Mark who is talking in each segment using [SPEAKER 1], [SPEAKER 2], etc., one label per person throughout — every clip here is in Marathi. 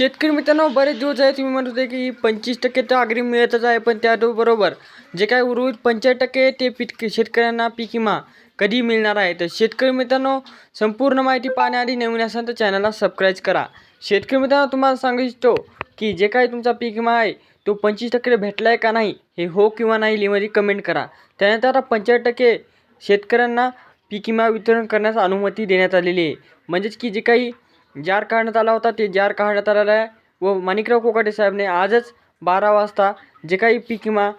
[SPEAKER 1] शेतकरी मित्रांनो बरेच दिवस आहे तुम्ही म्हणत होते की पंचवीस टक्के तर अग्रिम मिळतच आहे पण त्याबरोबर जे काय उर्वरित पंचाळीस टक्के ते पीक शेतकऱ्यांना पीक विमा कधी मिळणार आहे? तर शेतकरी मित्रांनो संपूर्ण माहिती पाहण्याआधी नवीन असाल तर चॅनलला सबस्क्राईब करा. शेतकरी मित्रांनो तुम्हाला सांगू इच्छितो की जे काही तुमचा पीक विमा आहे तो पंचवीस टक्के भेटला आहे का नाही हे हो किंवा नाही लिमध्ये कमेंट करा. त्यानंतर आता पंचाळीस टक्के शेतकऱ्यांना पीक विमा वितरण करण्यास अनुमती देण्यात आलेली आहे. म्हणजेच की जे काही जार काढण्यात आला होता ते जार काढण्यात आलेला आहे. व माणिकराव कोकाटे साहेबने आजच बारा वाजता जे काही पीक विमा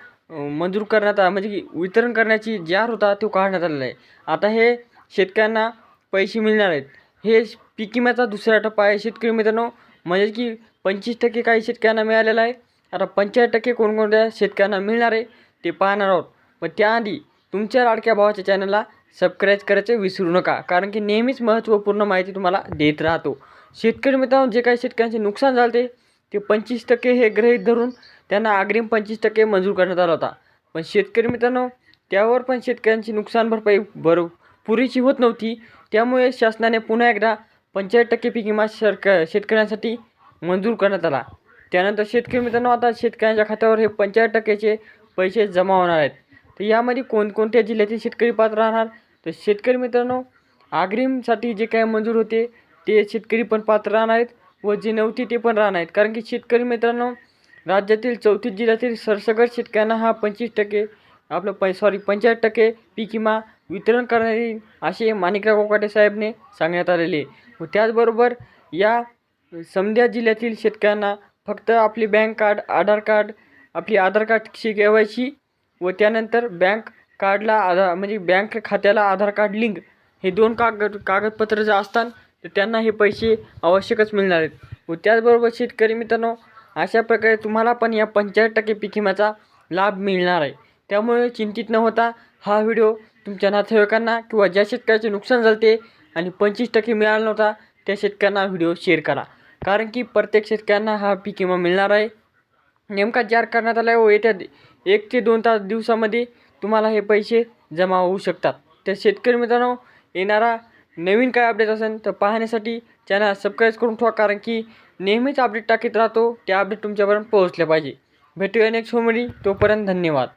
[SPEAKER 1] मंजूर करण्यात आला म्हणजे की वितरण करण्याची जार होता तो काढण्यात आलेला आहे. आता हे शेतकऱ्यांना पैसे मिळणार आहेत. हे पीक विम्याचा दुसरा टप्पा आहे. शेतकरी मित्रांनो म्हणजे की पंचवीस टक्के काही शेतकऱ्यांना मिळालेला आहे. आता पंचाळीस टक्के कोणकोणत्या शेतकऱ्यांना मिळणार आहे ते पाहणार आहोत. पण त्याआधी तुमच्या लाडक्या भावाच्या चॅनलला सबस्क्राईब करायचं विसरू नका. कारण की नेहमीच महत्त्वपूर्ण माहिती तुम्हाला देत राहतो. शेतकरी मित्रांनो जे काही शेतकऱ्यांचे नुकसान झाले ते पंचवीस टक्के हे गृहीत धरून त्यांना अग्रिम पंचवीस टक्के मंजूर करण्यात आला होता. पण शेतकरी मित्रांनो त्यावर पण शेतकऱ्यांची नुकसान भरपाई भर पुरेशी होत नव्हती. त्यामुळे शासनाने पुन्हा एकदा पंचाळीस टक्के पीक विमा सरक शेतकऱ्यांसाठी मंजूर करण्यात आला. त्यानंतर शेतकरी मित्रांनो आता शेतकऱ्यांच्या खात्यावर हे पंचाळीस टक्क्याचे पैसे जमा होणार आहेत. तर यामध्ये कोणकोणत्या जिल्ह्यातील शेतकरी पात्र राहणार? तर शेतकरी मित्रांनो आग्रीमसाठी जे काय मंजूर होते ते शेतकरी पण पात्र राहणार आहेत व जे नव्हते ते पण राहणार आहेत. कारण की शेतकरी मित्रांनो राज्यातील चौथी जिल्ह्यातील सरसगट शेतकऱ्यांना हा पंचवीस टक्के आपलं प सॉरी पंचाळीस टक्के पीक विमा वितरण करण्यात येईल असे माणिकराव कोकाटे साहेबने सांगण्यात आलेले व त्याचबरोबर या समध्या जिल्ह्यातील शेतकऱ्यांना फक्त आपले बँक कार्ड आधार कार्ड आपली आधार कार्डची के वाय सी व त्यानंतर बँक कार्डला आधार म्हणजे बँक खात्याला आधार कार्ड लिंक हे दोन कागद कागदपत्र जर असतात तर त्यांना हे पैसे आवश्यकच मिळणार आहेत. व त्याचबरोबर शेतकरी मित्रांनो अशा प्रकारे तुम्हाला पण या पंचाळीस टक्के पीक विम्याचा लाभ मिळणार आहे. त्यामुळे चिंतित न होता हा व्हिडिओ तुमच्या नातेवाईकांना किंवा ज्या शेतकऱ्याचे नुकसान झाले आणि पंचवीस टक्के मिळाला नव्हता त्या शेतकऱ्यांना व्हिडिओ शेअर करा. कारण की प्रत्येक शेतकऱ्यांना हा पीक विमा मिळणार आहे. नेमका जार करण्यात आला आहे व येत्या एक ते दोन तास दिवसामध्ये तुम्हाला हे पैसे जमा होऊ शकतात. तर शेतकरी मित्रांनो येणारा नवीन काय अपडेट असेल तर पाहण्यासाठी चॅनल सबस्क्राईब करून ठेवा कारण की नेहमीच अपडेट टाकीत राहतो त्या अपडेट तुमच्यापर्यंत पोहोचल्या पाहिजे. भेटूया नेक्स्ट होमडी तोपर्यंत धन्यवाद.